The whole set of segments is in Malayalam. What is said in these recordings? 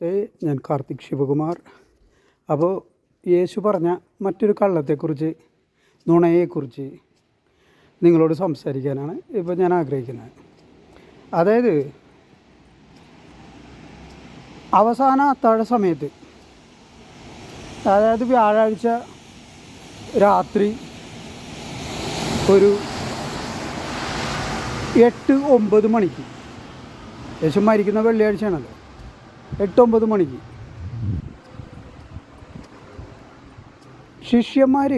നമസ്തേ ഞാൻ കാർത്തിക് ശിവകുമാർ. അപ്പോൾ യേശു പറഞ്ഞ മറ്റൊരു കള്ളത്തെക്കുറിച്ച് നുണയെക്കുറിച്ച് നിങ്ങളോട് സംസാരിക്കാനാണ് ഇപ്പോൾ ഞാൻ ആഗ്രഹിക്കുന്നത്. അതായത് അവസാന അത്താഴ സമയത്ത് അതായത് വ്യാഴാഴ്ച രാത്രി ഒരു എട്ട് ഒമ്പത് മണിക്ക് യേശു മരിക്കുന്ന വെള്ളിയാഴ്ചയാണല്ലോ. എട്ടൊമ്പത് മണിക്ക്. ശിഷ്യന്മാർ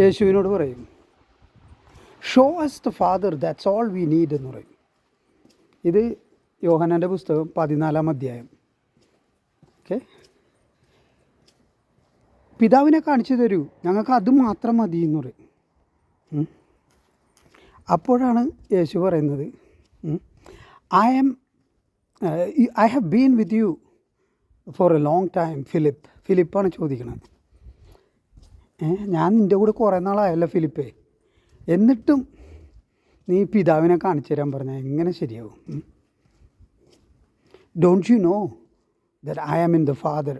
യേശുവിനോട് പറയും show us the father that's all we need എന്ന് പറയും. ഇത് യോഹനന്റെ പുസ്തകം പതിനാലാം അധ്യായം. ഓക്കെ പിതാവിനെ കാണിച്ചു തരൂ ഞങ്ങൾക്ക് അത് മാത്രം മതി എന്ന് പറയും. അപ്പോഴാണ് യേശു പറയുന്നത് I am I have been with you for a long time Philip ഫിലിപ്പാണ് ചോദിക്കുന്നത് ഞാൻ നിന്റെ കൂടെ കുറേ നാളായല്ലോ ഫിലിപ്പേ എന്നിട്ടും നീ പിതാവിനെ കാണിച്ചു തരാൻ പറഞ്ഞാൽ എങ്ങനെ ശരിയാവും. Don't you know that I am in the father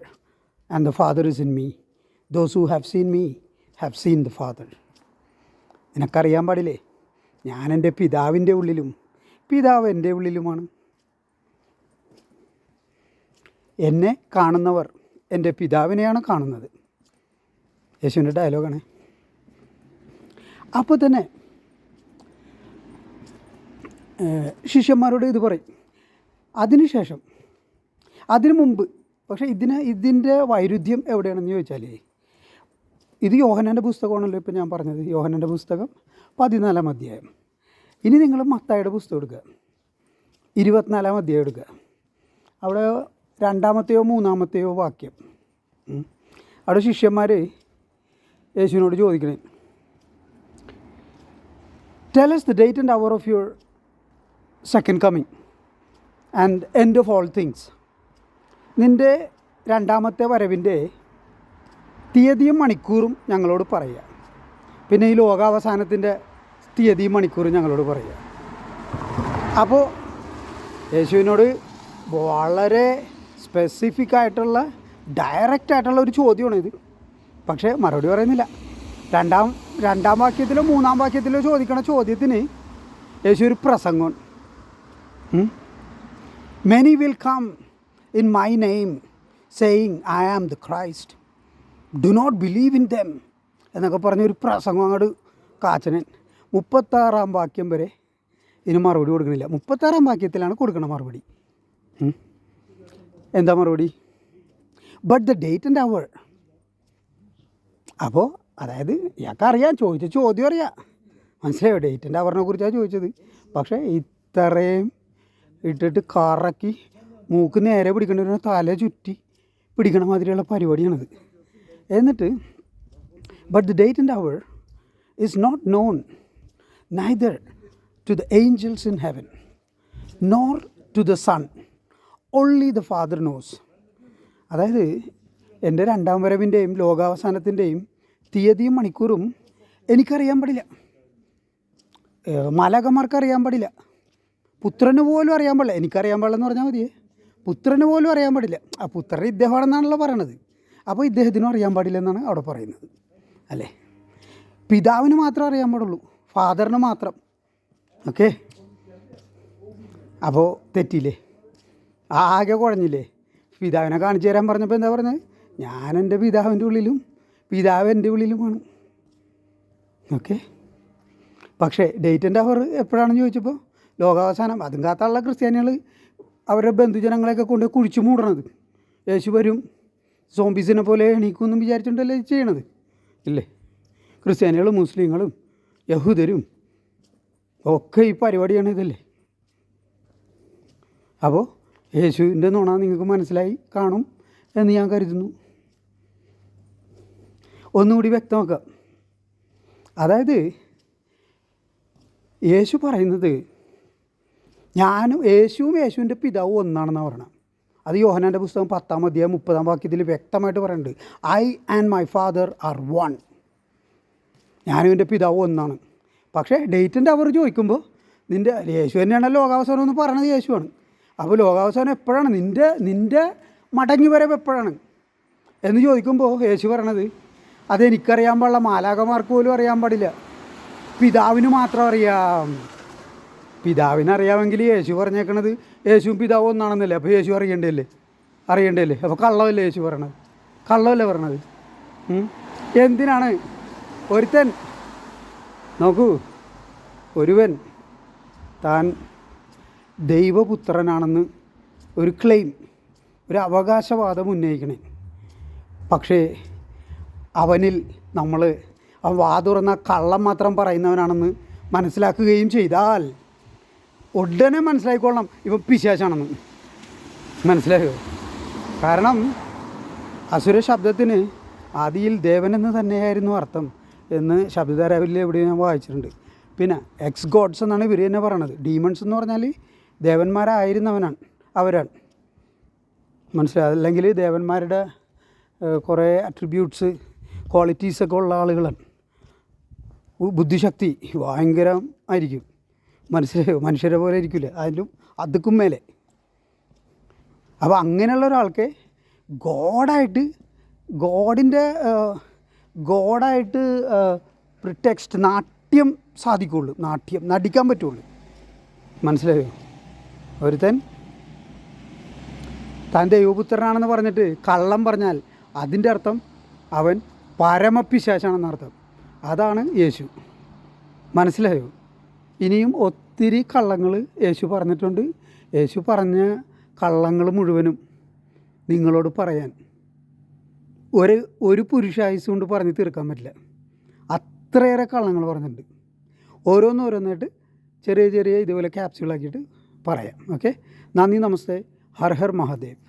and the father is in me those who have seen me have seen the father നിനക്കറിയാൻ പാടില്ലേ? ഞാൻ എന്റെ പിതാവിന്റെ ഉള്ളിലും പിതാവ് എന്റെ ഉള്ളിലുമാണ്. എന്നെ കാണുന്നവർ എന്റെ പിതാവിനെയാണ് കാണുന്നത്. യേശുവിന്റെ ഡയലോഗാണ്. അപ്പോൾ തന്നെ ശിഷ്യന്മാരോട് ഇത് പറയും. അതിനുശേഷം അതിനു മുമ്പ് പക്ഷേ ഇതിന് ഇതിന്റെ വൈരുദ്ധ്യം എവിടെയാണെന്ന് ചോദിച്ചാൽ ഇത് യോഹനന്റെ പുസ്തകമാണല്ലോ ഇപ്പോൾ ഞാൻ പറഞ്ഞത്. യോഹനന്റെ പുസ്തകം പതിനാലാം അധ്യായം. ഇനി നിങ്ങൾ മത്തായുടെ പുസ്തകം എടുക്കുക. ഇരുപത്തിനാലാം അധ്യായം എടുക്കുക. അവിടെ രണ്ടാമത്തെയോ മൂന്നാമത്തെയോ വാക്യം. അവിടെ ശിഷ്യന്മാർ യേശുവിനോട് ചോദിക്കണേ. Tell us the date and hour of your second coming and end of all things നിന്റെ രണ്ടാമത്തെ വരവിന്റെ തീയതിയും മണിക്കൂറും ഞങ്ങളോട് പറയുക. പിന്നെ ഈ ലോകാവസാനത്തിന്റെ തീയതിയും മണിക്കൂറും ഞങ്ങളോട് പറയുക. അപ്പോൾ യേശുവിനോട് വളരെ സ്പെസിഫിക് ആയിട്ടുള്ള ഡയറക്റ്റ് ആയിട്ടുള്ള ഒരു ചോദ്യമാണ് ഇത്. പക്ഷേ മറുപടി പറയുന്നില്ല. രണ്ടാം രണ്ടാം വാക്യത്തിലോ മൂന്നാം വാക്യത്തിലോ ചോദിക്കണ ചോദ്യത്തിന് യേശു ഒരു പ്രസംഗമാണ്. Many will come in my name saying I am the Christ do not believe in them എന്നൊക്കെ പറഞ്ഞൊരു പ്രസംഗം അങ്ങോട്ട് കാച്ചനൻ മുപ്പത്താറാം വാക്യം വരെ ഇതിന് മറുപടി കൊടുക്കണില്ല. മുപ്പത്താറാം വാക്യത്തിലാണ് കൊടുക്കണ മറുപടി. എന്താ മറുപടി? But the date and hour അപ്പോൾ അതായത് ഇയാൾക്ക് അറിയാം ചോദിച്ച ചോദ്യം അറിയാം. മനസ്സിലായോ? ഡേറ്റ് ആൻഡ് അവറിനെ കുറിച്ചാണ് ചോദിച്ചത്. പക്ഷേ ഇത്രയും ഇട്ടിട്ട് കറക്കി മൂക്ക് നേരെ പിടിക്കേണ്ടവരെ തല ചുറ്റി പിടിക്കണ മാതിരിയുള്ള പരിപാടിയാണത്. എന്നിട്ട് but the date and hour is not known neither to the angels in heaven nor to the son only the father knows അതായത് എന്റെ രണ്ടാം വരവിന്റെയും ലോകാവസാനത്തിന്റെയും തീയതിയും മണിക്കൂറും എനിക്കറിയാൻ പാടില്ല. മാലാകന്മാർക്ക് അറിയാൻ പാടില്ല. പുത്രന് പോലും അറിയാൻ പാടില്ല. എനിക്കറിയാൻ പാടില്ല എന്ന് പറഞ്ഞാൽ മതിയേ. പുത്രന് പോലും അറിയാൻ പാടില്ല. ആ പുത്രൻ ഇദ്ദേഹമാണെന്നാണല്ലോ പറയണത്. അപ്പോൾ ഇദ്ദേഹത്തിനും അറിയാൻ പാടില്ല എന്നാണ് അവിടെ പറയുന്നത്. അല്ലേ? പിതാവിന് മാത്രം അറിയാൻ പാടുള്ളൂ. ഫാദറിന് മാത്രം. ഓക്കെ അപ്പോൾ തെറ്റിയില്ലേ? ആകെ കുഴഞ്ഞില്ലേ? പിതാവിനെ കാണിച്ചു തരാൻ പറഞ്ഞപ്പോൾ എന്താ പറഞ്ഞത് ഞാൻ എന്റെ പിതാവിന്റെ ഉള്ളിലും പിതാവ് എന്റെ ഉള്ളിലുമാണ് ഓക്കെ പക്ഷേ ഡേറ്റ് ആൻഡ് അവർ എപ്പോഴാണെന്ന് ചോദിച്ചപ്പോൾ ലോകാവസാനം അതും കാത്തുള്ള ക്രിസ്ത്യാനികൾ അവരുടെ ബന്ധുജനങ്ങളെയൊക്കെ കൊണ്ട് കുഴിച്ചു മൂടണത്. യേശു വരും സോംബീസിനെ പോലെ എണീക്കുമെന്നും വിചാരിച്ചിട്ടല്ലേ ചെയ്യണത്. ഇല്ലേ? ക്രിസ്ത്യാനികളും മുസ്ലിങ്ങളും യഹൂദരും ഒക്കെ ഈ പരിപാടിയാണ് ഇതല്ലേ? അപ്പോൾ യേശുവിന്റെ നുണ നിങ്ങൾക്ക് മനസ്സിലായി കാണും എന്ന് ഞാൻ കരുതുന്നു. ഒന്നുകൂടി വ്യക്തമാക്കാം. അതായത് യേശു പറയുന്നത് ഞാനും യേശുവും യേശുവിന്റെ പിതാവും ഒന്നാണെന്നാണ് പറയണം അത് യോഹനാന്റെ പുസ്തകം പത്താം അധ്യായം മുപ്പതാം വാക്യത്തിൽ വ്യക്തമായിട്ട് പറയുന്നുണ്ട്. I and my father are one ഞാനും എന്റെ പിതാവും ഒന്നാണ്. പക്ഷേ ഡേറ്റിന്റെ അവർ ചോദിക്കുമ്പോൾ നിന്റെ യേശു തന്നെയാണ് ലോകാവസാനം എന്ന് പറയണത് യേശുവാണ്. അപ്പോൾ ലോകാവസാനം എപ്പോഴാണ്? നിന്റെ നിന്റെ മടങ്ങി വരവ് എപ്പോഴാണ്? എന്ന് ചോദിക്കുമ്പോൾ യേശു പറയണത് അതെനിക്കറിയാൻ പാടില്ല മാലാകമാർക്ക് പോലും അറിയാൻ പാടില്ല. പിതാവിന് മാത്രം അറിയാം. പിതാവിനറിയാമെങ്കിൽ യേശു പറഞ്ഞേക്കണത് യേശുവും പിതാവും ഒന്നാണെന്നല്ലേ? അപ്പോൾ യേശു അറിയണ്ടല്ലേ അറിയണ്ടല്ലേ അപ്പോൾ കള്ളമല്ലേ യേശു പറയണത്? കള്ളമല്ലേ പറയണത്? എന്തിനാണ്? ഒരുത്തൻ നോക്കൂ ഒരുവൻ താൻ ദൈവപുത്രനാണെന്ന് ഒരു ക്ലെയിം ഒരു അവകാശവാദം ഉന്നയിക്കണേ. പക്ഷേ അവനിൽ നമ്മൾ ആ വാതുറന്ന കള്ളം മാത്രം പറയുന്നവനാണെന്ന് മനസ്സിലാക്കുകയും ചെയ്താൽ ഉടനെ മനസ്സിലാക്കിക്കൊള്ളണം ഇവൻ പിശാശാണെന്ന്. മനസ്സിലായോ? കാരണം അസുര ശബ്ദത്തിന് ആദിയിൽ ദേവനെന്ന് തന്നെയായിരുന്നു അർത്ഥം എന്ന് ശബ്ദധാരാവിൽ എവിടെയും ഞാൻ വായിച്ചിട്ടുണ്ട്. പിന്നെ എക്സ് ഗോഡ്സ് എന്നാണ് ഇവർ തന്നെ പറയണത്. ഡീമൺസ് എന്ന് പറഞ്ഞാൽ ദേവന്മാരായിരുന്നവനാണ് അവരാണ്. മനസ്സിലായത് അല്ലെങ്കിൽ ദേവന്മാരുടെ കുറേ അട്രിബ്യൂട്ട്സ് ക്വാളിറ്റീസൊക്കെ ഉള്ള ആളുകളാണ്. ബുദ്ധിശക്തി ഭയങ്കരം ആയിരിക്കും. മനസ്സിലായോ? മനുഷ്യരെ പോലെ ഇരിക്കില്ല അതിലും അതുക്കും മേലെ. അപ്പോൾ അങ്ങനെയുള്ള ഒരാൾക്ക് ഗോഡായിട്ട് ഗോഡിന്റെ ഗോഡായിട്ട് പ്രിടെക്സ്റ്റ് നാട്യം സാധിക്കുള്ളൂ നാട്യം നടിക്കാൻ പറ്റുള്ളൂ മനസ്സിലായോ? ഒരുത്തൻ തന്റെ യുവപുത്രനാണെന്ന് പറഞ്ഞിട്ട് കള്ളം പറഞ്ഞാൽ അതിന്റെ അർത്ഥം അവൻ പരമപിശാചാണെന്ന് അർത്ഥം. അതാണ് യേശു. മനസ്സിലായോ? ഇനിയും ഒത്തിരി കള്ളങ്ങൾ യേശു പറഞ്ഞിട്ടുണ്ട്. യേശു പറഞ്ഞ കള്ളങ്ങൾ മുഴുവനും നിങ്ങളോട് പറയാൻ. ഒരു ഒരു പുരുഷായുസ് കൊണ്ട് പറഞ്ഞ് തീർക്കാൻ പറ്റില്ല. അത്രയേറെ കള്ളങ്ങൾ പറഞ്ഞിട്ടുണ്ട്. ഓരോന്നോരോന്നായിട്ട് ചെറിയ ചെറിയ ഇതുപോലെ ക്യാപ്സ്യൂളാക്കിയിട്ട് പറയാം. ഓക്കെ നന്ദി നമസ്തേ. ഹർ ഹർ മഹാദേവ്.